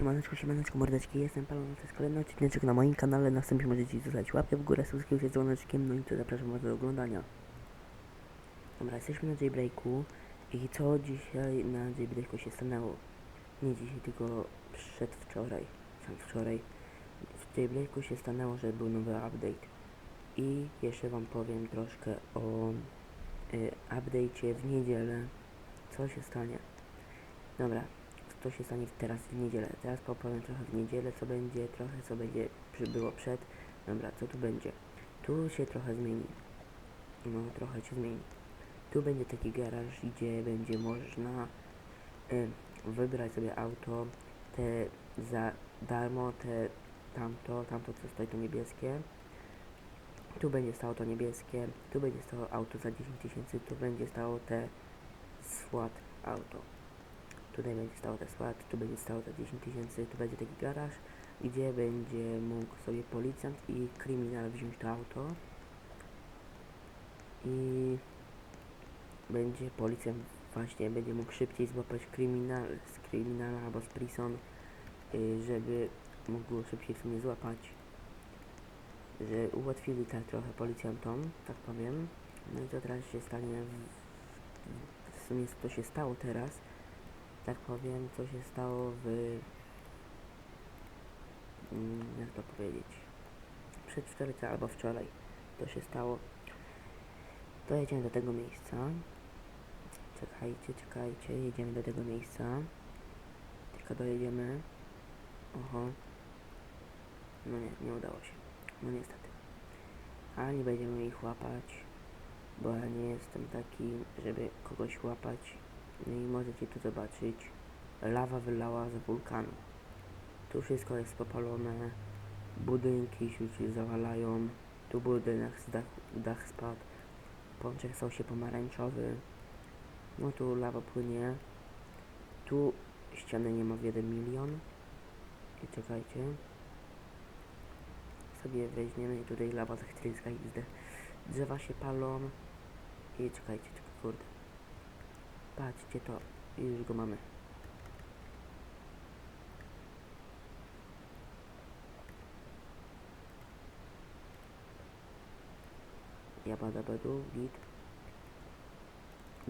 Siemaneczko, siemaneczko, mordeczki, jestem Palon, to jest kolejny odcinek na moim kanale, następnie możecie zostawić łapkę w górę, subskrypcję z dzwoneczkiem, no i co, zapraszam was do oglądania. Dobra, jesteśmy na jailbreaku i co dzisiaj na jailbreaku się stanęło? Nie dzisiaj, tylko przedwczoraj, wczoraj. W jailbreaku się stanęło, że był nowy update i jeszcze wam powiem troszkę o y, update'cie w niedzielę, co się stanie. Dobra, to się stanie teraz w niedzielę. Teraz popowiem trochę w niedzielę, co będzie, trochę co będzie przybyło przed. Dobra, co tu będzie? Tu się trochę zmieni. No, trochę się zmieni. Tu będzie taki garaż, gdzie będzie można y, wybrać sobie auto, te za darmo, te tamto, tamto co stoi to niebieskie. Tu będzie stało to niebieskie, tu będzie stało auto za 10 tysięcy, tu będzie stało te SWAT auto. Tutaj będzie stało te SWAT, tu będzie stało te 10 tysięcy, tu będzie taki garaż, gdzie będzie mógł sobie policjant i kryminal wziąć to auto. I będzie policjant właśnie będzie mógł szybciej złapać kryminal, z kryminala albo z prison, y, żeby mógł szybciej w sumie złapać. Że ułatwili tak trochę policjantom, tak powiem. No i to teraz się stanie w, w sumie to się stało teraz tak powiem, co się stało w... mm, jak to powiedzieć? Przedwczoraj to albo wczoraj to się stało. To jedziemy do tego miejsca. Czekajcie, czekajcie, jedziemy do tego miejsca. Tylko dojedziemy. Oho. No nie, nie udało się. No niestety. Ale nie będziemy ich łapać, bo ja nie jestem taki, żeby kogoś łapać i możecie tu zobaczyć, lawa wylała z wulkanu. Tu wszystko jest popalone, budynki się zawalają, tu budynek z dach, dach spadł, pączek stał się pomarańczowy, no tu lawa płynie, tu ściany nie ma w 1 milion. I czekajcie, sobie weźmiemy i tutaj lawa zachryska i drzewa się palą. I czekajcie, czekaj, kurde. Patrzcie to, już go mamy. Jabada badu, git.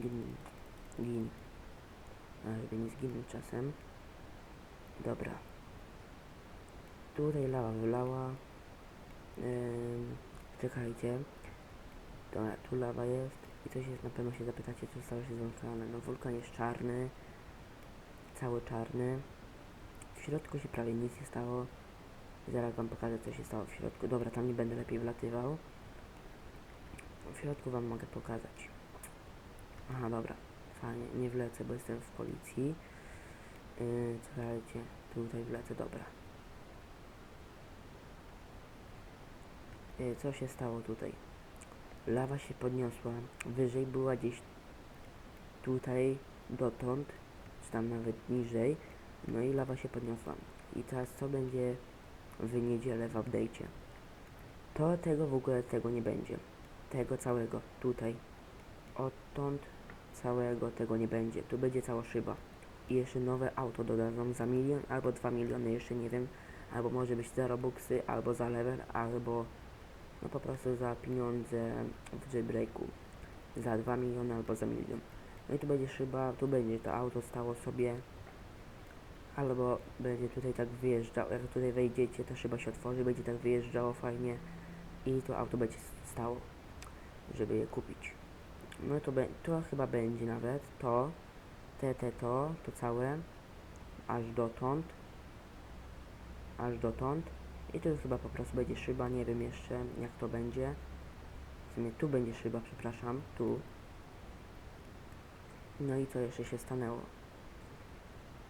Gin, gin. A żeby nie zginął czasem. Dobra. Tutaj lawa wylała. Ym, czekajcie. Dobra, tu lawa jest. I coś jest, na pewno się zapytacie, co stało się z wulkanem. No wulkan jest czarny, cały czarny. W środku się prawie nic nie stało. Zaraz wam pokażę, co się stało w środku. Dobra, tam nie będę lepiej wlatywał. W środku wam mogę pokazać. Aha, dobra. Fajnie, nie wlecę, bo jestem w policji. Yy, czekajcie, tutaj wlecę, dobra. Yy, co się stało tutaj? Lawa się podniosła. Wyżej była gdzieś tutaj dotąd, czy tam nawet niżej. No i lawa się podniosła. I teraz co będzie w niedzielę w update'cie? To tego w ogóle tego nie będzie. Tego całego tutaj. Odtąd całego tego nie będzie. Tu będzie cała szyba. I jeszcze nowe auto dodadzą za milion albo dwa miliony, jeszcze nie wiem. Albo może być za robuxy, albo za level, albo no po prostu za pieniądze w jailbreaku. Za 2 miliony albo za milion. No i tu będzie szyba, tu będzie to auto stało sobie. Albo będzie tutaj tak wyjeżdżał, jak tutaj wejdziecie, ta szyba się otworzy, będzie tak wyjeżdżało fajnie. I to auto będzie stało, żeby je kupić. No to, be, to chyba będzie nawet to, te, te, to, to całe, aż dotąd, aż dotąd. I tu chyba po prostu będzie szyba, nie wiem jeszcze jak to będzie. W sumie tu będzie szyba, przepraszam, tu. No i co jeszcze się stanęło?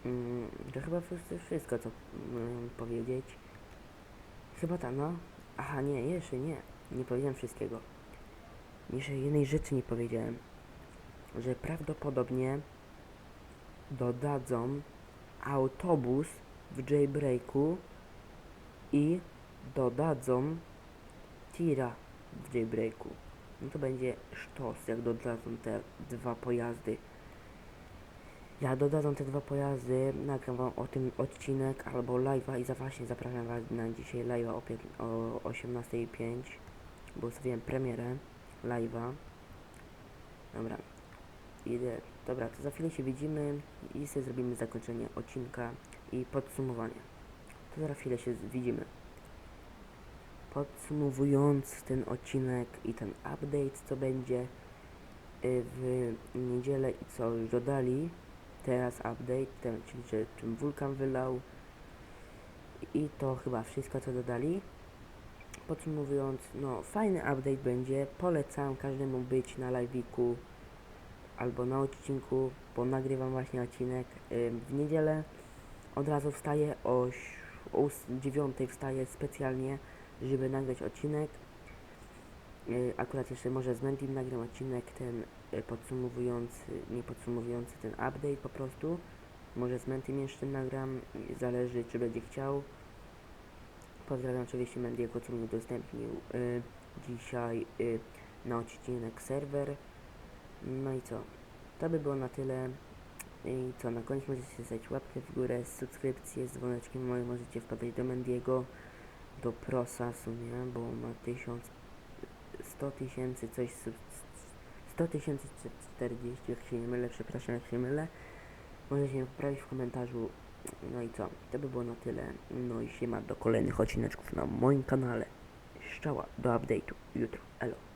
Mm, to chyba wszystko co mm, powiedzieć. Chyba ta, no. Aha, nie, jeszcze nie. Nie powiedziałem wszystkiego. Jeszcze jednej rzeczy nie powiedziałem. Że prawdopodobnie dodadzą autobus w jailbreaku i dodadzą tira w jailbreaku. No to będzie sztos, jak dodadzą te dwa pojazdy. Jak dodadzą te dwa pojazdy, nagram wam o tym odcinek albo live'a i za właśnie zapraszam was na dzisiaj live'a o, o 18.05, bo ustawiłem premierę live'a. Dobra, idę. Dobra, to za chwilę się widzimy i sobie zrobimy zakończenie odcinka i podsumowanie. To za chwilę się widzimy. Podsumowując ten odcinek i ten update, co będzie y, w niedzielę i co już dodali, teraz update, ten, czyli że czym wulkan wylał i to chyba wszystko co dodali. Podsumowując, no fajny update będzie, polecam każdemu być na live'iku albo na odcinku, bo nagrywam właśnie odcinek y, w niedzielę. Od razu wstaję o, o ós- 9 wstaję specjalnie, żeby nagrać odcinek. Y, Akurat jeszcze może z Mendim nagram odcinek ten y, podsumowujący, nie podsumowujący ten update po prostu. Może z Mentim jeszcze nagram, zależy czy będzie chciał. Pozdrawiam oczywiście Mendiego, co mi udostępnił y, dzisiaj y, na odcinek serwer. No i co? To by było na tyle. I co, na koniec możecie zdać łapkę w górę, subskrypcję z dzwoneczkiem moim, możecie wpadać do Mendiego, do Prosa w sumie, bo ma 1100 tysięcy, coś, sub- 100 tysięcy 40, jak się nie mylę, przepraszam jak się mylę. Możecie mnie poprawić w komentarzu. No i co, to by było na tyle. No i się ma do kolejnych odcineczków na moim kanale. Szczała do update'u jutro. Elo.